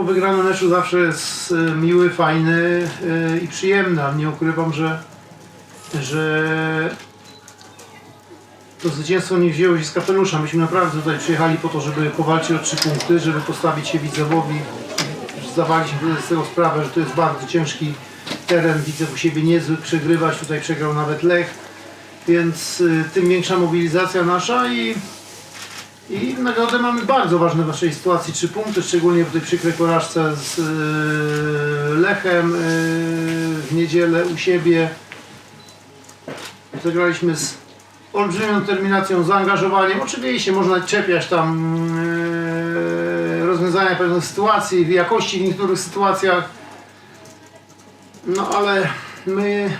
po wygranym meczu zawsze jest e, miły, fajny e, i przyjemny, nie ukrywam, że, że to zwycięstwo nie wzięło się z kapelusza. Myśmy naprawdę tutaj przyjechali po to, żeby powalczyć o trzy punkty, żeby postawić się Widzewowi. Zdawaliśmy sobie z tego sprawę, że to jest bardzo ciężki teren. Widzew u siebie niezwykł przegrywać, tutaj przegrał nawet Lech, więc y, tym większa mobilizacja nasza i i nagrodę mamy bardzo ważne w naszej sytuacji. Trzy punkty, szczególnie po tej przykrej porażce z yy, Lechem yy, w niedzielę u siebie. Zagraliśmy z olbrzymią determinacją, zaangażowaniem. Oczywiście można czepiać tam yy, rozwiązania pewnych sytuacji, jakości w niektórych sytuacjach. No ale my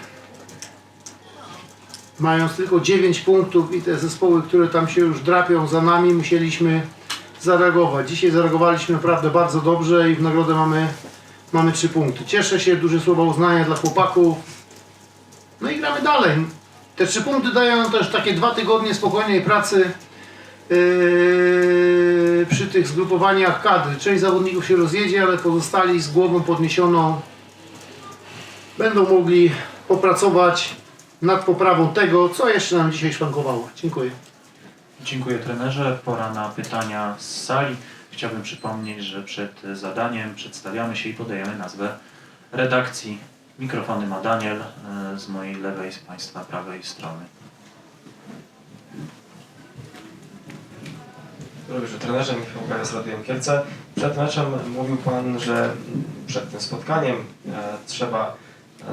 mając tylko 9 punktów i te zespoły, które tam się już drapią za nami, musieliśmy zareagować. Dzisiaj zareagowaliśmy naprawdę bardzo dobrze i w nagrodę mamy, mamy 3 punkty. Cieszę się, duże słowa uznania dla chłopaków. No i gramy dalej. Te 3 punkty dają nam też takie dwa tygodnie spokojnej pracy yy, przy tych zgrupowaniach kadry. Część zawodników się rozjedzie, ale pozostali z głową podniesioną będą mogli popracować nad poprawą tego, co jeszcze nam dzisiaj szwankowało. Dziękuję. Dziękuję trenerze. Pora na pytania z sali. Chciałbym przypomnieć, że przed zadaniem przedstawiamy się i podajemy nazwę redakcji. Mikrofony ma Daniel e, z mojej lewej, z Państwa prawej strony. Dobrze, trenerze Michał Gaja z Radiem Kielce. Przed meczem mówił Pan, że przed tym spotkaniem e, trzeba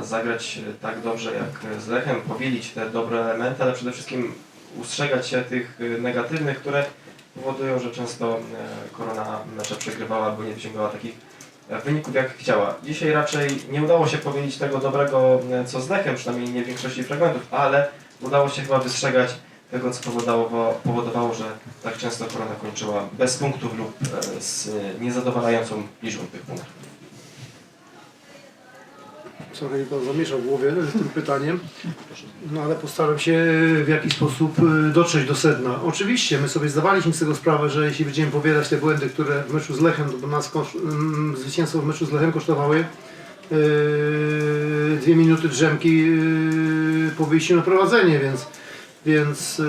zagrać e, tak dobrze jak z Lechem, powielić te dobre elementy, ale przede wszystkim ustrzegać się tych e, negatywnych, które powodują, że często e, Korona mecze przegrywała albo nie wyciągała takich e, wyników jak chciała. Dzisiaj raczej nie udało się powielić tego dobrego, e, co z Lechem, przynajmniej nie w większości fragmentów, ale udało się chyba wystrzegać tego, co powodowało, powodowało, że tak często korona kończyła bez punktów lub e, z niezadowalającą liczbą tych punktów. Trochę mi pan zamieszał w głowie z tym pytaniem, no ale postaram się w jakiś sposób y, dotrzeć do sedna. Oczywiście, my sobie zdawaliśmy z tego sprawę, że jeśli będziemy powielać te błędy, które w meczu z Lechem, bo nas mm, zwycięstwo w meczu z Lechem kosztowały yy, dwie minuty drzemki yy, po wyjściu na prowadzenie, więc, więc yy,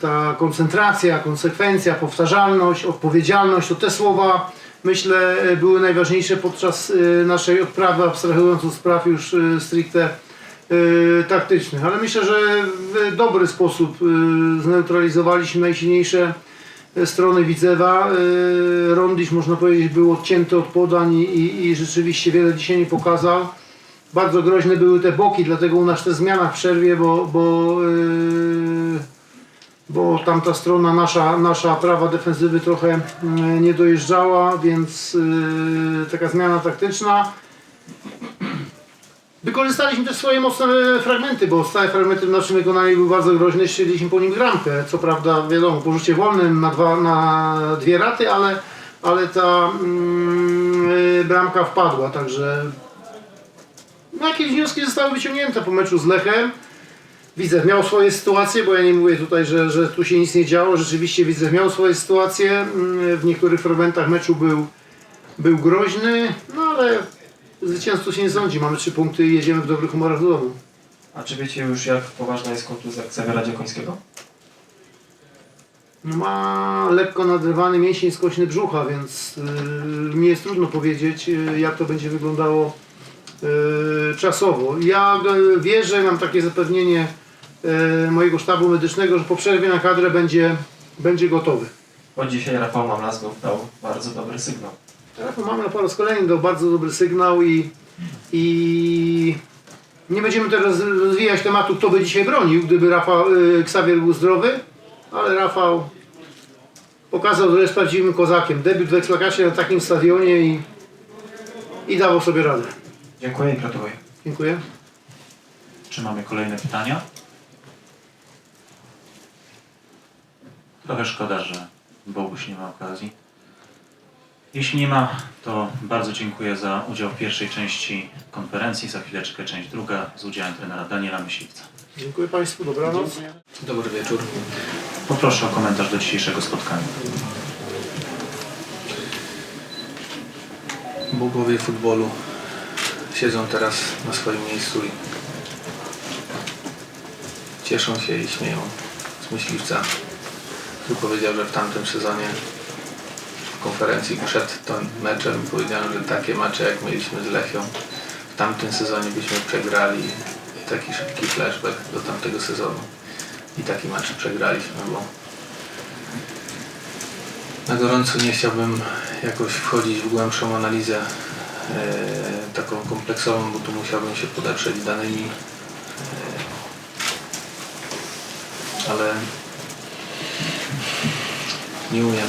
ta koncentracja, konsekwencja, powtarzalność, odpowiedzialność, to te słowa myślę e, były najważniejsze podczas e, naszej odprawy, abstrahując od spraw już e, stricte taktycznych. Ale myślę, że w dobry sposób zneutralizowaliśmy najsilniejsze strony Widzewa. Rondisz można powiedzieć był odcięty od podań i, i, rzeczywiście wiele dzisiaj nie pokazał. Bardzo groźne były te boki, dlatego u nas te zmiana w przerwie, bo, bo e, bo tamta strona nasza, nasza prawa defensywy trochę mm, nie dojeżdżała, więc yy, taka zmiana taktyczna. Wykorzystaliśmy też swoje mocne fragmenty, bo stałe fragmenty w naszym wykonaniu były bardzo groźne, strzeliśmy po nim bramkę. Co prawda, wiadomo, po rzucie wolnym na, dwa, na dwie raty, ale, ale ta yy, bramka wpadła, także no, jakieś wnioski zostały wyciągnięte po meczu z Lechem. Widzew miał swoje sytuacje, bo ja nie mówię tutaj, że, że tu się nic nie działo. Rzeczywiście Widzew miał swoje sytuacje. Mm, W niektórych fragmentach meczu był, był groźny, no ale zwycięstwo się nie sądzi. Mamy trzy punkty i jedziemy w dobrych humorach do domu. A czy wiecie już jak poważna jest kontuzja Ksawera Dziekońskiego? No, Ma lekko nadrywany mięsień skośny brzucha, więc yy, mi jest trudno powiedzieć, yy, jak to będzie wyglądało yy, czasowo. Ja yy, wierzę, mam takie zapewnienie mojego sztabu medycznego, że po przerwie na kadrę będzie, będzie gotowy. Bo dzisiaj Rafał Mamlasków dał bardzo dobry sygnał. Rafał mamy na po raz kolejny dał bardzo dobry sygnał i, i nie będziemy teraz rozwijać tematu, kto by dzisiaj bronił, gdyby Rafał, y, Ksawier był zdrowy, ale Rafał pokazał, że jest prawdziwym kozakiem. Debiut w Ekstraklasie na takim stadionie i, i dawał sobie radę. Dziękuję i gratuluję. Dziękuję. Czy mamy kolejne pytania? Trochę szkoda, że Boguś nie ma okazji. Jeśli nie ma, to bardzo dziękuję za udział w pierwszej części konferencji. Za chwileczkę część druga z udziałem trenera Daniela Myśliwca. Dziękuję Państwu, dobranoc. Dobry wieczór. Poproszę o komentarz do dzisiejszego spotkania. bogowie futbolu siedzą teraz na swoim miejscu i cieszą się i śmieją z myśliwca, który powiedział, że w tamtym sezonie w konferencji przed tym meczem powiedziano, że takie mecze jak mieliśmy z Lechią w tamtym sezonie byśmy przegrali i taki szybki flashback do tamtego sezonu. I taki mecz przegraliśmy, bo na gorąco nie chciałbym jakoś wchodzić w głębszą analizę e, taką kompleksową, bo tu musiałbym się podeprzeć danymi, e, ale nie umiem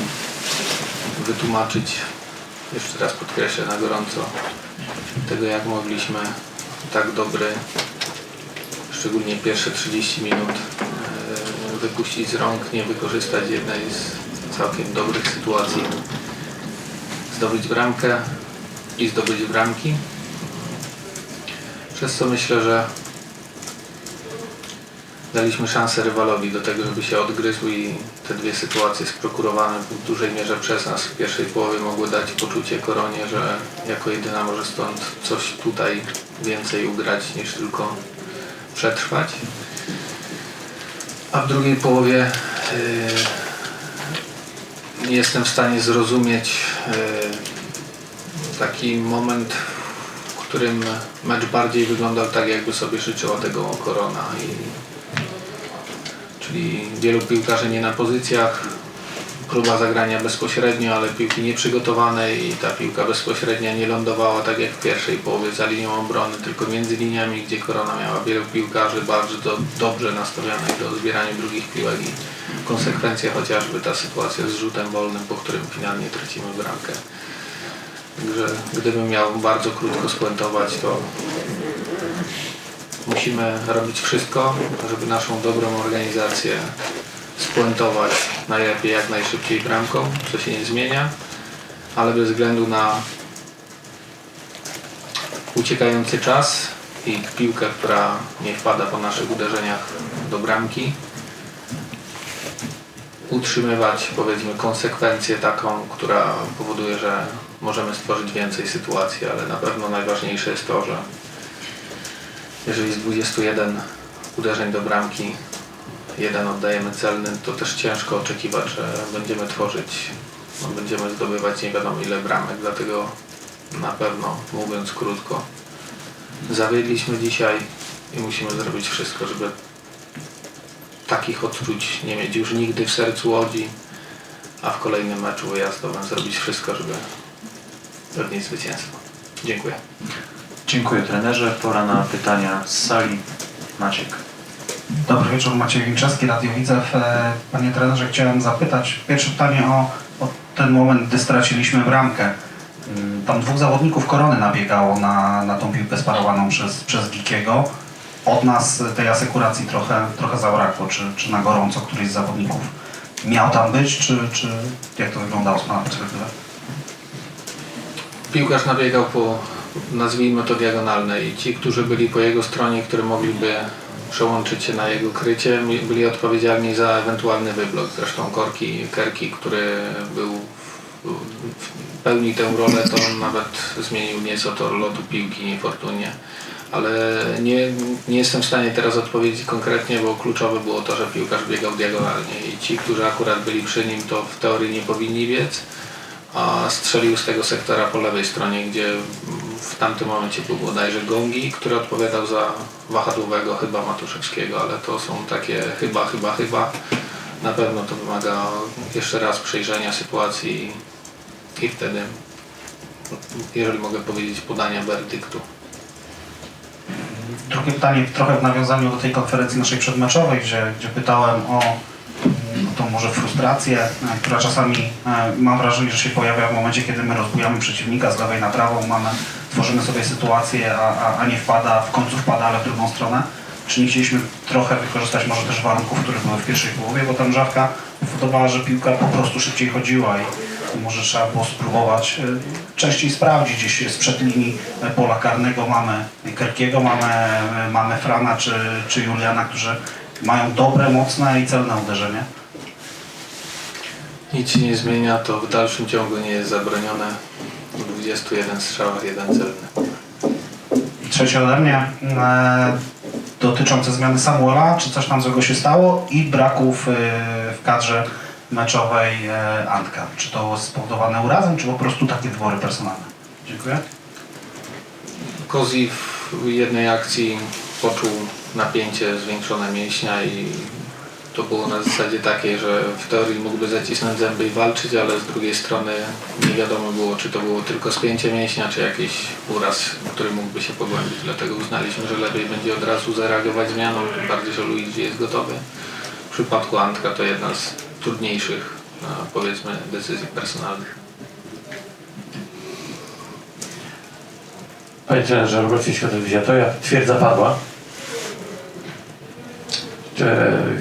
wytłumaczyć, jeszcze raz podkreślę na gorąco, tego jak mogliśmy tak dobry, szczególnie pierwsze 30 minut e, wypuścić z rąk, nie wykorzystać jednej z całkiem dobrych sytuacji, zdobyć bramkę i zdobyć bramki. Przez co myślę, że daliśmy szansę rywalowi do tego, żeby się odgryzł i te dwie sytuacje sprokurowane w dużej mierze przez nas w pierwszej połowie mogły dać poczucie koronie, że jako jedyna może stąd coś tutaj więcej ugrać niż tylko przetrwać. A w drugiej połowie yy, nie jestem w stanie zrozumieć yy, taki moment, w którym mecz bardziej wyglądał tak, jakby sobie życzyła tego korona. I, czyli wielu piłkarzy nie na pozycjach, próba zagrania bezpośrednio, ale piłki nieprzygotowane i ta piłka bezpośrednia nie lądowała tak jak w pierwszej połowie za linią obrony, tylko między liniami, gdzie Korona miała wielu piłkarzy bardzo do, dobrze nastawionych do zbierania drugich piłek i konsekwencja chociażby ta sytuacja z rzutem wolnym, po którym finalnie tracimy bramkę. Także gdybym miał bardzo krótko spuentować, to musimy robić wszystko, żeby naszą dobrą organizację spuentować najlepiej jak najszybciej bramką, co się nie zmienia, ale bez względu na uciekający czas i piłkę, która nie wpada po naszych uderzeniach do bramki, utrzymywać powiedzmy konsekwencję taką, która powoduje, że możemy stworzyć więcej sytuacji, ale na pewno najważniejsze jest to, że jeżeli z 21 uderzeń do bramki jeden oddajemy celny, to też ciężko oczekiwać, że będziemy tworzyć, no, będziemy zdobywać nie wiadomo ile bramek, dlatego na pewno, mówiąc krótko, zawiedliśmy dzisiaj i musimy zrobić wszystko, żeby takich odczuć nie mieć już nigdy w sercu Łodzi, a w kolejnym meczu wyjazdowym zrobić wszystko, żeby odnieść zwycięstwo. Dziękuję. Dziękuję trenerze. Pora na pytania z sali. Maciek. Dobry wieczór, Maciej Wilczewski, Radio Widzew. E, Panie trenerze, chciałem zapytać, pierwsze pytanie o, o ten moment, gdy straciliśmy bramkę. Mm, Tam dwóch zawodników Korony nabiegało na, na tą piłkę sparowaną przez, przez Gikiego. Od nas tej asekuracji trochę, trochę zabrakło. Czy, czy na gorąco któryś z zawodników miał tam być, czy, czy jak to wyglądało z Pana perspektywy? Piłkarz nabiegał po, nazwijmy to diagonalnej i ci, którzy byli po jego stronie, którzy mogliby przełączyć się na jego krycie, byli odpowiedzialni za ewentualny wyblok. Zresztą Korki, Kerki, który był pełni tę rolę, to on nawet zmienił nieco tor lotu piłki niefortunnie. Ale nie, nie jestem w stanie teraz odpowiedzieć konkretnie, bo kluczowe było to, że piłkarz biegał diagonalnie i ci, którzy akurat byli przy nim, to w teorii nie powinni biec a strzelił z tego sektora po lewej stronie, gdzie w tamtym momencie był bodajże Gongi, który odpowiadał za wahadłowego chyba Matuszewskiego, ale to są takie chyba, chyba, chyba. Na pewno to wymaga jeszcze raz przejrzenia sytuacji i wtedy, jeżeli mogę powiedzieć, podania werdyktu. Drugie pytanie trochę w nawiązaniu do tej konferencji naszej przedmeczowej, gdzie, gdzie pytałem o tą może frustrację, e, która czasami e, mam wrażenie, że się pojawia w momencie, kiedy my rozbujamy przeciwnika z lewej na prawą, mamy, tworzymy sobie sytuację, a, a, a nie wpada, w końcu wpada, ale w drugą stronę. Czy nie chcieliśmy trochę wykorzystać może też warunków, które były w pierwszej połowie, bo tam Żawka powodowała, że piłka po prostu szybciej chodziła i może trzeba było spróbować e, częściej sprawdzić gdzieś sprzed linii e, pola karnego mamy Kerkiego, mamy, e, mamy Frana czy, czy Juliana, którzy mają dobre, mocne i celne uderzenie. Nic się nie zmienia, to w dalszym ciągu nie jest zabronione 21 strzałach jeden celny. Trzecie ode mnie e, dotyczące zmiany Samuela, czy coś tam złego się stało i braków e, w kadrze meczowej e, Antka. Czy to spowodowane urazem, czy po prostu takie wybory personalne? Dziękuję. Kozi w jednej akcji poczuł napięcie zwiększone mięśnia i to było na zasadzie takiej, że w teorii mógłby zacisnąć zęby i walczyć, ale z drugiej strony nie wiadomo było, czy to było tylko spięcie mięśnia, czy jakiś uraz, który mógłby się pogłębić. Dlatego uznaliśmy, że lepiej będzie od razu zareagować zmianą, tym bardziej, że Luigi jest gotowy. W przypadku Antka to jedna z trudniejszych, no, powiedzmy, decyzji personalnych. Panie trenerze, Robert Światów Wiziatoja, twierdza padła.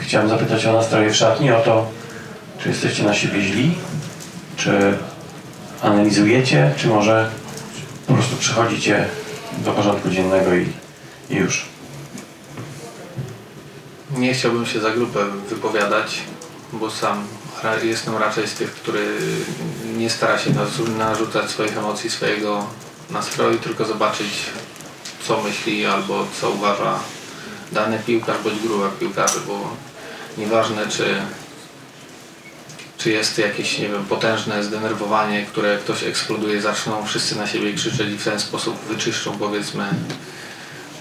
Chciałem zapytać o nastroje w szatni, o to, czy jesteście na siebie źli, czy analizujecie, czy może po prostu przechodzicie do porządku dziennego i, i już. Nie chciałbym się za grupę wypowiadać, bo sam jestem raczej z tych, który nie stara się narzucać swoich emocji, swojego nastroju, tylko zobaczyć co myśli albo co uważa dany piłkarz bądź grupa piłkarzy, bo nieważne czy, czy jest jakieś nie wiem, potężne zdenerwowanie, które ktoś eksploduje, zaczną wszyscy na siebie krzyczeć i w ten sposób wyczyszczą powiedzmy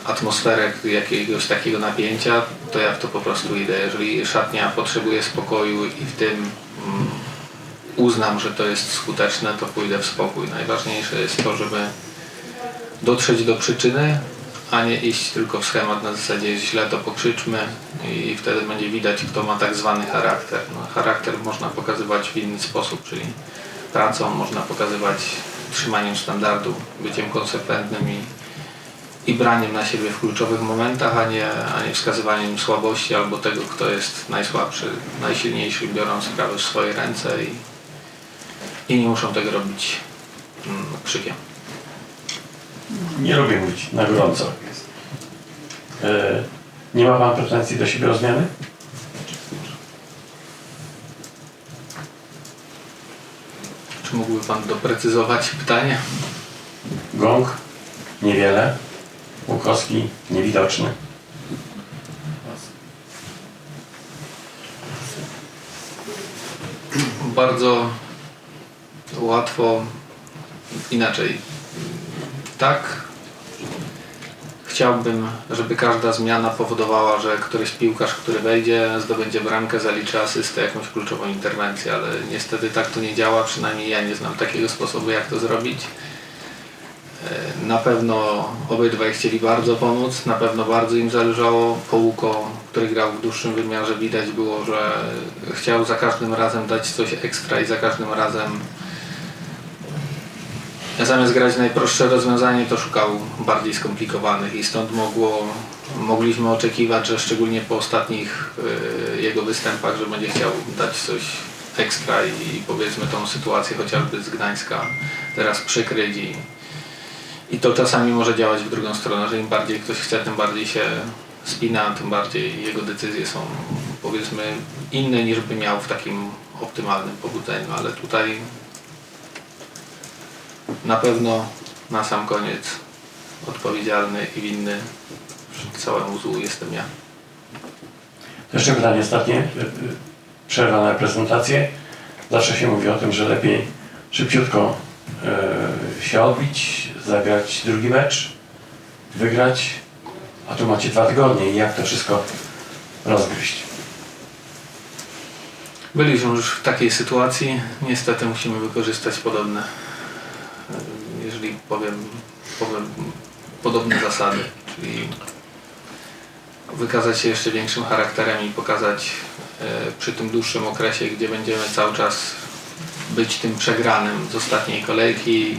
atmosferę jakiegoś takiego napięcia, to ja w to po prostu idę. Jeżeli szatnia potrzebuje spokoju i w tym mm, uznam, że to jest skuteczne, to pójdę w spokój. Najważniejsze jest to, żeby dotrzeć do przyczyny, a nie iść tylko w schemat na zasadzie źle, to pokrzyczmy i wtedy będzie widać, kto ma tak zwany charakter. No, charakter można pokazywać w inny sposób, czyli pracą, można pokazywać trzymaniem standardu, byciem konsekwentnym i i braniem na siebie w kluczowych momentach, a nie, a nie wskazywaniem słabości albo tego, kto jest najsłabszy, najsilniejszy, biorą sprawę w swoje ręce i, i nie muszą tego robić mm, krzykiem. Nie lubię mówić na gorąco. E, nie ma Pan pretensji do siebie o zmiany? Czy mógłby Pan doprecyzować pytanie? Gong? Niewiele. Łukowski? Niewidoczny. Bardzo łatwo inaczej. Tak, chciałbym, żeby każda zmiana powodowała, że któryś piłkarz, który wejdzie, zdobędzie bramkę, zaliczy asystę, jakąś kluczową interwencję, ale niestety tak to nie działa, przynajmniej ja nie znam takiego sposobu, jak to zrobić. E, Na pewno obydwaj chcieli bardzo pomóc, na pewno bardzo im zależało. Połuko, który grał w dłuższym wymiarze, widać było, że chciał za każdym razem dać coś ekstra i za każdym razem zamiast grać najprostsze rozwiązanie, to szukał bardziej skomplikowanych i stąd mogło, mogliśmy oczekiwać, że szczególnie po ostatnich y, jego występach, że będzie chciał dać coś ekstra i powiedzmy tą sytuację chociażby z Gdańska teraz przykryć i, i to czasami może działać w drugą stronę, że im bardziej ktoś chce, tym bardziej się spina, tym bardziej jego decyzje są powiedzmy inne niż by miał w takim optymalnym pobudzeniu, ale tutaj na pewno na sam koniec odpowiedzialny i winny całemu złu jestem ja. Jeszcze pytanie ostatnie. Przerwa na reprezentację. Zawsze się mówi o tym, że lepiej szybciutko y, się odbić, zagrać drugi mecz, wygrać, a tu macie dwa tygodnie i jak to wszystko rozgryźć. Byliśmy już w takiej sytuacji, niestety musimy wykorzystać podobne, e, jeżeli powiem, powiem podobne zasady, czyli wykazać się jeszcze większym charakterem i pokazać e, przy tym dłuższym okresie, gdzie będziemy cały czas być tym przegranym z ostatniej kolejki,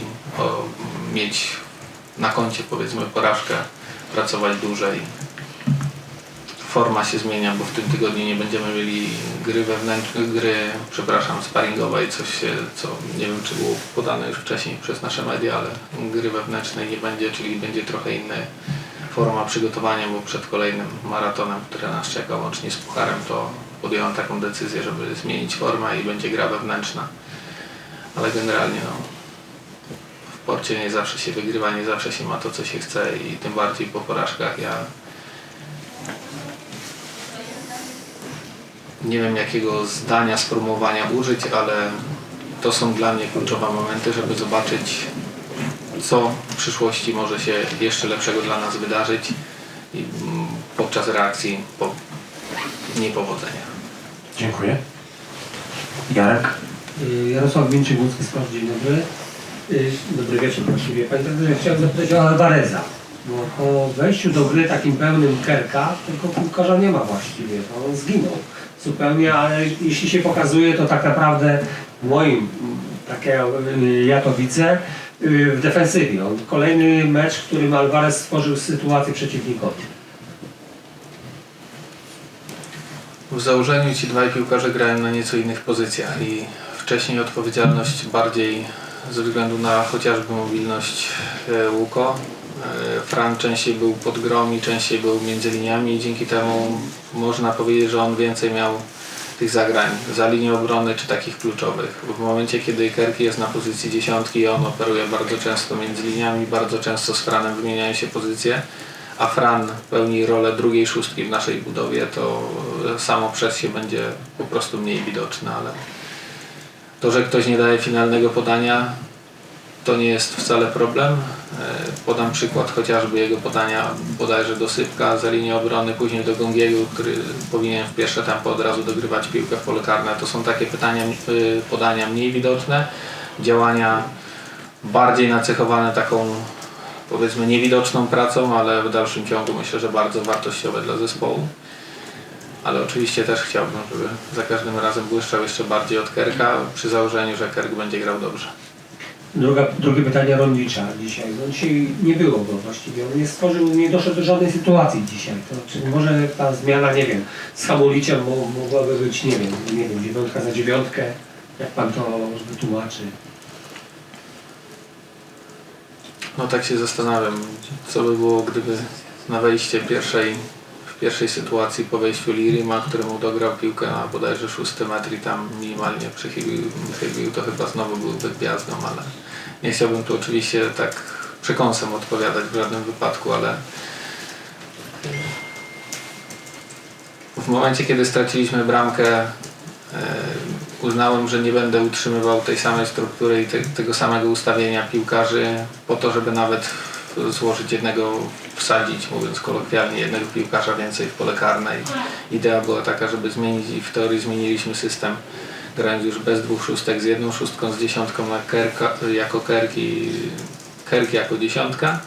mieć na koncie powiedzmy porażkę, pracować dłużej forma się zmienia, bo w tym tygodniu nie będziemy mieli gry wewnętrzne, gry, przepraszam, sparingowej, coś się, co nie wiem czy było podane już wcześniej przez nasze media, ale gry wewnętrznej nie będzie, czyli będzie trochę inna forma przygotowania, bo przed kolejnym maratonem, który nas czeka łącznie z Pucharem, to podjąłem taką decyzję, żeby zmienić formę i będzie gra wewnętrzna. Ale generalnie no, sporcie nie zawsze się wygrywa, nie zawsze się ma to, co się chce i tym bardziej po porażkach. Ja nie wiem jakiego zdania, sformułowania użyć, ale to są dla mnie kluczowe momenty, żeby zobaczyć, co w przyszłości może się jeszcze lepszego dla nas wydarzyć i mm, podczas reakcji po niepowodzeniach. Dziękuję. Jarek? Y, Jarosław Winczyk, Łódzki Sport, dzień dobry. Y, Dobry wieczór właściwie. Panie trenerze, chciałem zapytać o Alvareza. Bo po wejściu do gry takim pełnym Kerka, tylko piłkarza nie ma właściwie. To on zginął zupełnie, ale jeśli się pokazuje, to tak naprawdę w moim, tak ja, ja to widzę, y, w defensywie. On kolejny mecz, w którym Alvarez stworzył sytuację przeciwnikowi. W założeniu ci dwaj piłkarze grają na nieco innych pozycjach i wcześniej odpowiedzialność bardziej ze względu na chociażby mobilność e, Łuko. E, Fran częściej był pod grom i częściej był między liniami i dzięki temu można powiedzieć, że on więcej miał tych zagrań za linią obrony czy takich kluczowych. W momencie, kiedy Kerki jest na pozycji dziesiątki, on operuje bardzo często między liniami, bardzo często z Franem wymieniają się pozycje a Fran pełni rolę drugiej szóstki w naszej budowie, to samo przez się będzie po prostu mniej widoczne, ale to, że ktoś nie daje finalnego podania, to nie jest wcale problem. E, Podam przykład chociażby jego podania bodajże do Sypka za linię obrony, później do Gongiego, który powinien w pierwsze tempo od razu dogrywać piłkę w pole karne. To są takie pytania, y, podania mniej widoczne, działania bardziej nacechowane taką powiedzmy niewidoczną pracą, ale w dalszym ciągu myślę, że bardzo wartościowe dla zespołu. Ale oczywiście też chciałbym, żeby za każdym razem błyszczał jeszcze bardziej od Kerka, przy założeniu, że Kerk będzie grał dobrze. Druga, drugie pytanie Rondicza dzisiaj. No dzisiaj nie było go właściwie. On nie stworzył, nie doszedł do żadnej sytuacji dzisiaj. To, czy może ta zmiana, nie wiem, z Hamuliciem mo, mogłaby być, nie wiem, nie wiem, dziewiątka za dziewiątkę. Jak pan to wytłumaczy? No tak się zastanawiam, co by było, gdyby na wejście pierwszej, w pierwszej sytuacji po wejściu Lirima, któremu dograł piłkę na bodajże 6 metr i tam minimalnie przychylił, to chyba znowu byłby gwiazdą, ale nie chciałbym tu oczywiście tak przekąsem odpowiadać w żadnym wypadku, ale w momencie, kiedy straciliśmy bramkę, e, uznałem, że nie będę utrzymywał tej samej struktury i te, tego samego ustawienia piłkarzy po to, żeby nawet złożyć jednego, wsadzić, mówiąc kolokwialnie, jednego piłkarza więcej w pole karne. I idea była taka, żeby zmienić i w teorii zmieniliśmy system, grając już bez dwóch szóstek, z jedną szóstką, z dziesiątką na kerka, jako kerki, kerki jako dziesiątka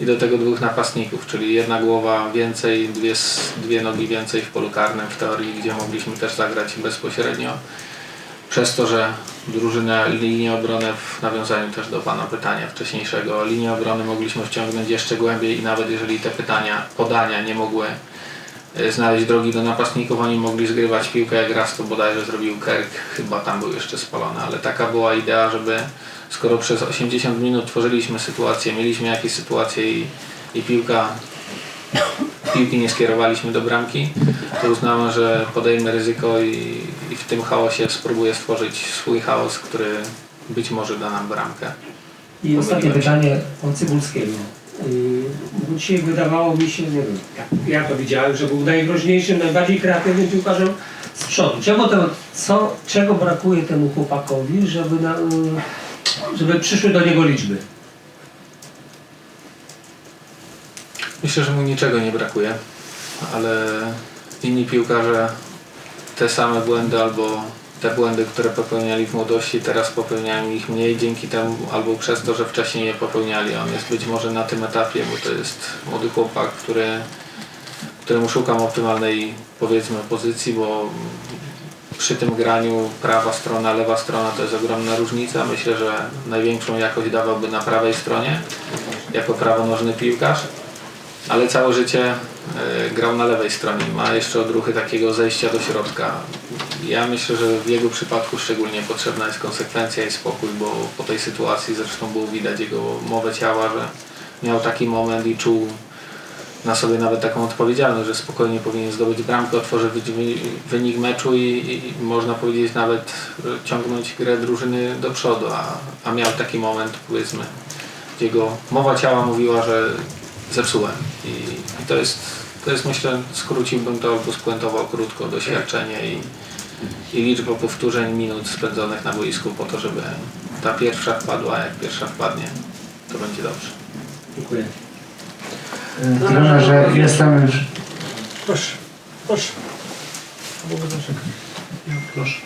i do tego dwóch napastników, czyli jedna głowa więcej, dwie, dwie nogi więcej w polu karnym w teorii, gdzie mogliśmy też zagrać bezpośrednio. Przez to, że drużyna linii obrony w nawiązaniu też do Pana pytania wcześniejszego, linię obrony mogliśmy wciągnąć jeszcze głębiej i nawet jeżeli te pytania, podania nie mogły e, znaleźć drogi do napastników, oni mogli zgrywać piłkę jak raz to bodajże zrobił Kerk, chyba tam był jeszcze spalony, ale taka była idea, żeby skoro przez 80 minut tworzyliśmy sytuację, mieliśmy jakieś sytuacje i, i piłka piłki nie skierowaliśmy do bramki, to uznałem, że podejmę ryzyko i, i w tym chaosie spróbuję stworzyć swój chaos, który być może da nam bramkę. I ostatnie pytanie o Cybulskiego. Yy, bo dzisiaj wydawało mi się, nie wiem, ja to widziałem, że był najgroźniejszym, najbardziej kreatywnym piłkarzem z przodu. Czego, to, co, czego brakuje temu chłopakowi, żeby, na, yy, żeby przyszły do niego liczby? Myślę, że mu niczego nie brakuje, ale inni piłkarze te same błędy albo te błędy, które popełniali w młodości, teraz popełniają ich mniej dzięki temu albo przez to, że wcześniej je popełniali. On jest być może na tym etapie, bo to jest młody chłopak, który, któremu szukam optymalnej powiedzmy pozycji, bo przy tym graniu prawa strona, lewa strona to jest ogromna różnica. Myślę, że największą jakość dawałby na prawej stronie jako prawonożny piłkarz ale całe życie e, grał na lewej stronie. Ma jeszcze odruchy takiego zejścia do środka. Ja myślę, że w jego przypadku szczególnie potrzebna jest konsekwencja i spokój, bo po tej sytuacji zresztą było widać jego mowę ciała, że miał taki moment i czuł na sobie nawet taką odpowiedzialność, że spokojnie powinien zdobyć bramkę, otworzyć wy- wynik meczu i, i można powiedzieć nawet e, ciągnąć grę drużyny do przodu, a, a miał taki moment powiedzmy gdzie go mowa ciała mówiła, że zepsułem. I, i to jest, to jest myślę, skróciłbym to albo spuentował krótko doświadczenie i, i liczba powtórzeń minut spędzonych na boisku po to, żeby ta pierwsza wpadła, a jak pierwsza wpadnie, to będzie dobrze. Dziękuję. Trenerze, jestem już Proszę, proszę. Proszę.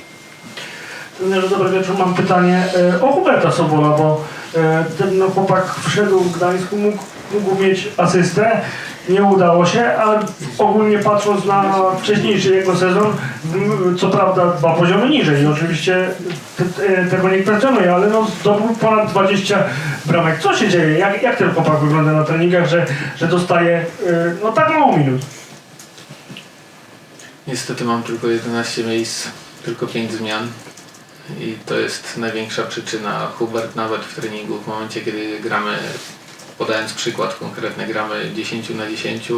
Dobry wieczór. Mam pytanie e, o Huberta Sobola, bo e, ten no, chłopak wszedł w Gdańsku, mógł, mógł mieć asystę. Nie udało się, ale ogólnie patrząc na wcześniejszy jego sezon, co prawda dwa poziomy niżej. Oczywiście te, te, tego nie kwestionuję, ale no, zdobył ponad 20 bramek. Co się dzieje? Jak, jak ten chłopak wygląda na treningach, że, że dostaje e, no, tak mało minut? Niestety mam tylko 11 miejsc, tylko 5 zmian. I to jest największa przyczyna. Hubert nawet w treningu, w momencie kiedy gramy, podając przykład konkretny, gramy 10 na 10,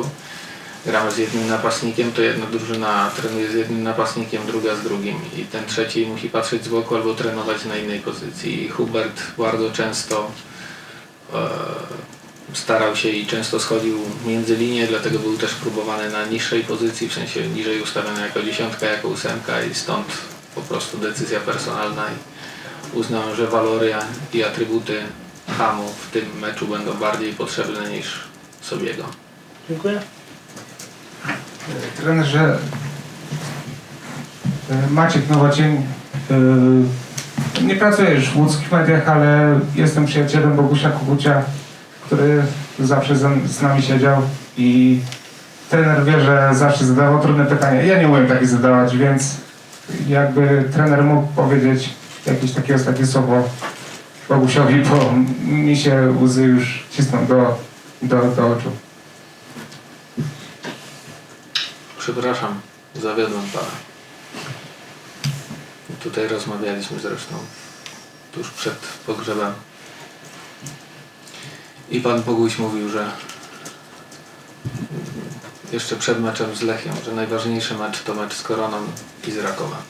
gramy z jednym napastnikiem, to jedna drużyna trenuje z jednym napastnikiem, druga z drugim. I ten trzeci musi patrzeć z boku albo trenować na innej pozycji. I Hubert bardzo często e, starał się i często schodził między linie, dlatego był też próbowany na niższej pozycji, w sensie niżej ustawiony jako dziesiątka, jako ósemka i stąd po prostu decyzja personalna i uznałem, że walory i atrybuty Hamu w tym meczu będą bardziej potrzebne niż Sobiego. Dziękuję. trenerze e, Maciek Nowocień. e, Nie pracuję już w łódzkich mediach, ale jestem przyjacielem Bogusia Kukucia, który zawsze z nami siedział i trener wie, że zawsze zadawał trudne pytania. Ja nie umiem takich zadawać, więc jakby trener mógł powiedzieć jakieś takie ostatnie słowo Bogusiowi, bo mi się łzy już cisną do, do, do oczu. Przepraszam, zawiodłem Pana. Tutaj rozmawialiśmy zresztą tuż przed pogrzebem. I Pan Boguś mówił, że jeszcze przed meczem z Lechiem, że najważniejszy mecz to mecz z Koroną i z Rakowem.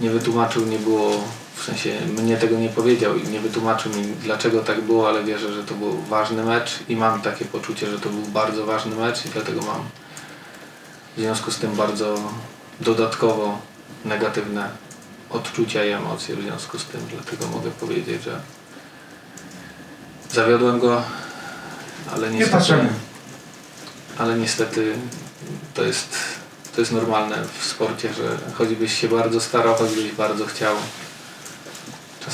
Nie wytłumaczył, nie było, sensie mnie tego nie powiedział i nie wytłumaczył mi dlaczego tak było, ale wierzę, że to był ważny mecz i mam takie poczucie, że to był bardzo ważny mecz i dlatego mam w związku z tym bardzo dodatkowo negatywne odczucia i emocje w związku z tym, dlatego mogę powiedzieć, że zawiodłem go, ale niestety, Niepotrzebnie. ale niestety to jest, to jest normalne w sporcie, że choćbyś się bardzo starał, choćbyś bardzo chciał,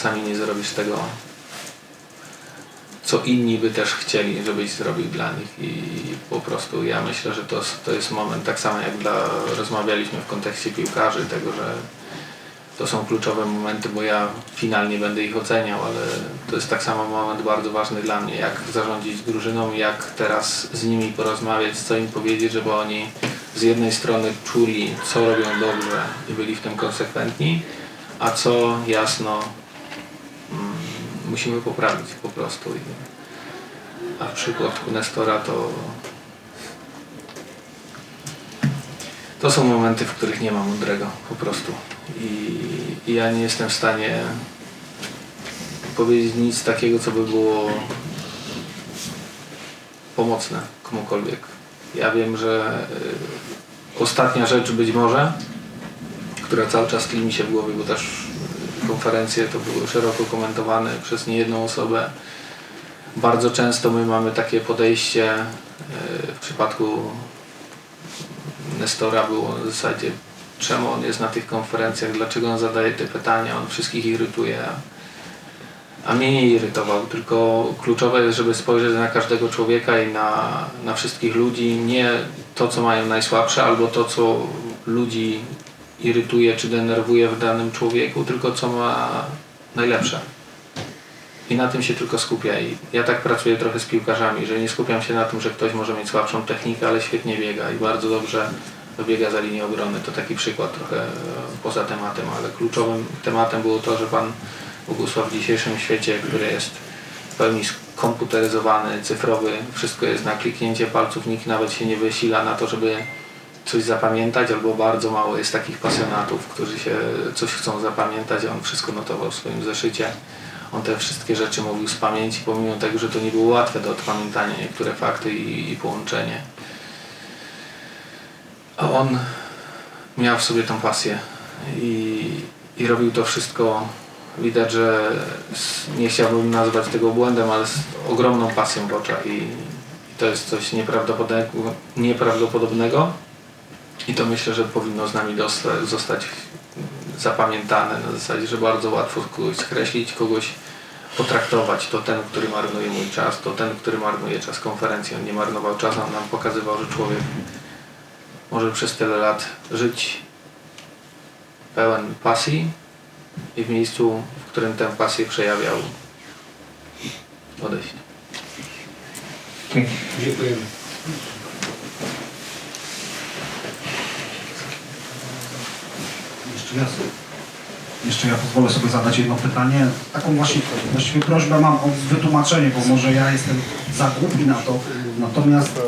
czasami nie zrobisz tego, co inni by też chcieli, żebyś zrobił dla nich. I po prostu ja myślę, że to, to jest moment. Tak samo jak dla, rozmawialiśmy w kontekście piłkarzy, tego, że to są kluczowe momenty, bo ja finalnie będę ich oceniał, ale to jest tak samo moment bardzo ważny dla mnie, jak zarządzić drużyną, jak teraz z nimi porozmawiać, co im powiedzieć, żeby oni z jednej strony czuli, co robią dobrze i byli w tym konsekwentni, a co jasno musimy poprawić po prostu. A w przypadku Nestora to to są momenty, w których nie ma mądrego po prostu. I, I ja nie jestem w stanie powiedzieć nic takiego, co by było pomocne komukolwiek. Ja wiem, że y, ostatnia rzecz być może, która cały czas tli mi się w głowie, bo też konferencje to były szeroko komentowane przez niejedną osobę. Bardzo często my mamy takie podejście y, w przypadku Nestora było w zasadzie czemu on jest na tych konferencjach, dlaczego on zadaje te pytania, on wszystkich irytuje. A mnie nie irytował, tylko kluczowe jest, żeby spojrzeć na każdego człowieka i na, na wszystkich ludzi, nie to, co mają najsłabsze, albo to, co ludzi irytuje czy denerwuje w danym człowieku, tylko co ma najlepsze. I na tym się tylko skupia. I ja tak pracuję trochę z piłkarzami, że nie skupiam się na tym, że ktoś może mieć słabszą technikę, ale świetnie biega i bardzo dobrze biega za linię obrony. To taki przykład trochę poza tematem, ale kluczowym tematem było to, że Pan Bogusław w dzisiejszym świecie, który jest w pełni skomputeryzowany, cyfrowy, wszystko jest na kliknięcie palców, nikt nawet się nie wysila na to, żeby coś zapamiętać, albo bardzo mało jest takich pasjonatów, którzy się coś chcą zapamiętać, a on wszystko notował w swoim zeszycie. On te wszystkie rzeczy mówił z pamięci, pomimo tego, że to nie było łatwe do odpamiętania niektóre fakty i, i połączenie. A on miał w sobie tą pasję i, i robił to wszystko. Widać, że nie chciałbym nazwać tego błędem, ale z ogromną pasją w oczach i, i to jest coś nieprawdopodobnego, nieprawdopodobnego i to myślę, że powinno z nami zostać zapamiętane na zasadzie, że bardzo łatwo kogoś skreślić, kogoś potraktować. To ten, który marnuje mój czas, to ten, który marnuje czas konferencji. On nie marnował czasu, on nam pokazywał, że człowiek może przez tyle lat żyć pełen pasji i w miejscu, w którym tę pasję przejawiał, odejść. Dziękujemy. Jeszcze ja, jeszcze ja pozwolę sobie zadać jedno pytanie. Taką właśnie, właściwie prośbę mam o wytłumaczenie, bo może ja jestem za głupi na to. Natomiast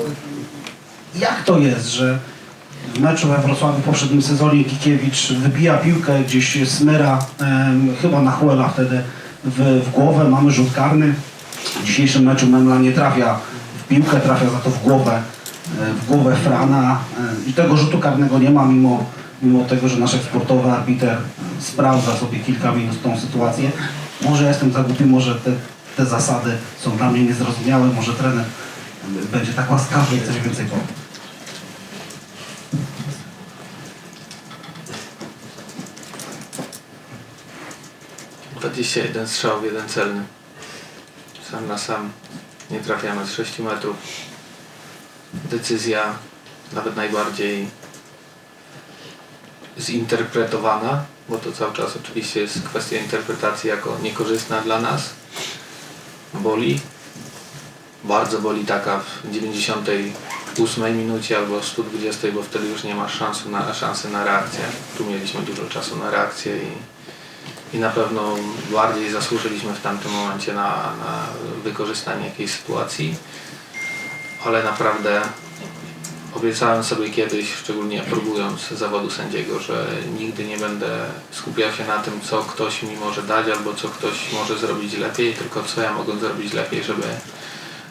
jak to jest, że w meczu we Wrocławiu w poprzednim sezonie Kikiewicz wybija piłkę, gdzieś smyra, em, chyba na Huela wtedy w, w głowę, mamy rzut karny. W dzisiejszym meczu Memla nie trafia w piłkę, trafia za to w głowę, e, w głowę Frana e, i tego rzutu karnego nie ma, mimo, mimo tego, że nasz sportowy arbiter sprawdza sobie kilka minut tą sytuację. Może ja jestem za głupi, może te, te zasady są dla mnie niezrozumiałe, może trener będzie tak łaskawy i coś więcej powie. Dwadzieścia jeden strzał, jeden celny. Sam na sam nie trafiamy z 6 metrów. Decyzja nawet najbardziej zinterpretowana, bo to cały czas oczywiście jest kwestia interpretacji jako niekorzystna dla nas. Boli. Bardzo boli taka w 98 minucie albo 120, bo wtedy już nie ma szansy na, szansy na reakcję. Tu mieliśmy dużo czasu na reakcję i i na pewno bardziej zasłużyliśmy w tamtym momencie na, na wykorzystanie jakiejś sytuacji, ale naprawdę obiecałem sobie kiedyś, szczególnie próbując zawodu sędziego, że nigdy nie będę skupiał się na tym, co ktoś mi może dać albo co ktoś może zrobić lepiej, tylko co ja mogę zrobić lepiej, żeby,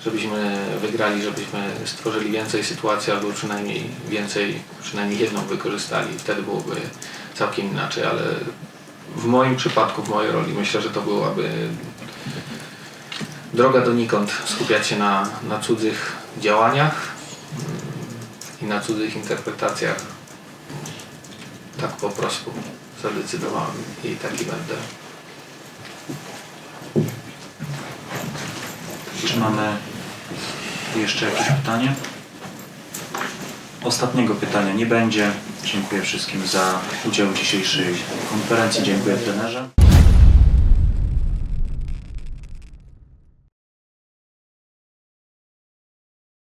żebyśmy wygrali, żebyśmy stworzyli więcej sytuacji albo przynajmniej więcej, przynajmniej jedną wykorzystali. Wtedy byłoby całkiem inaczej, ale w moim przypadku, w mojej roli, myślę, że to byłaby droga donikąd. Skupiać się na, na cudzych działaniach i na cudzych interpretacjach. Tak po prostu zadecydowałem i taki będę. Czy mamy jeszcze jakieś pytanie? Ostatniego pytania nie będzie. Dziękuję wszystkim za udział w dzisiejszej konferencji. Dziękuję trenerze.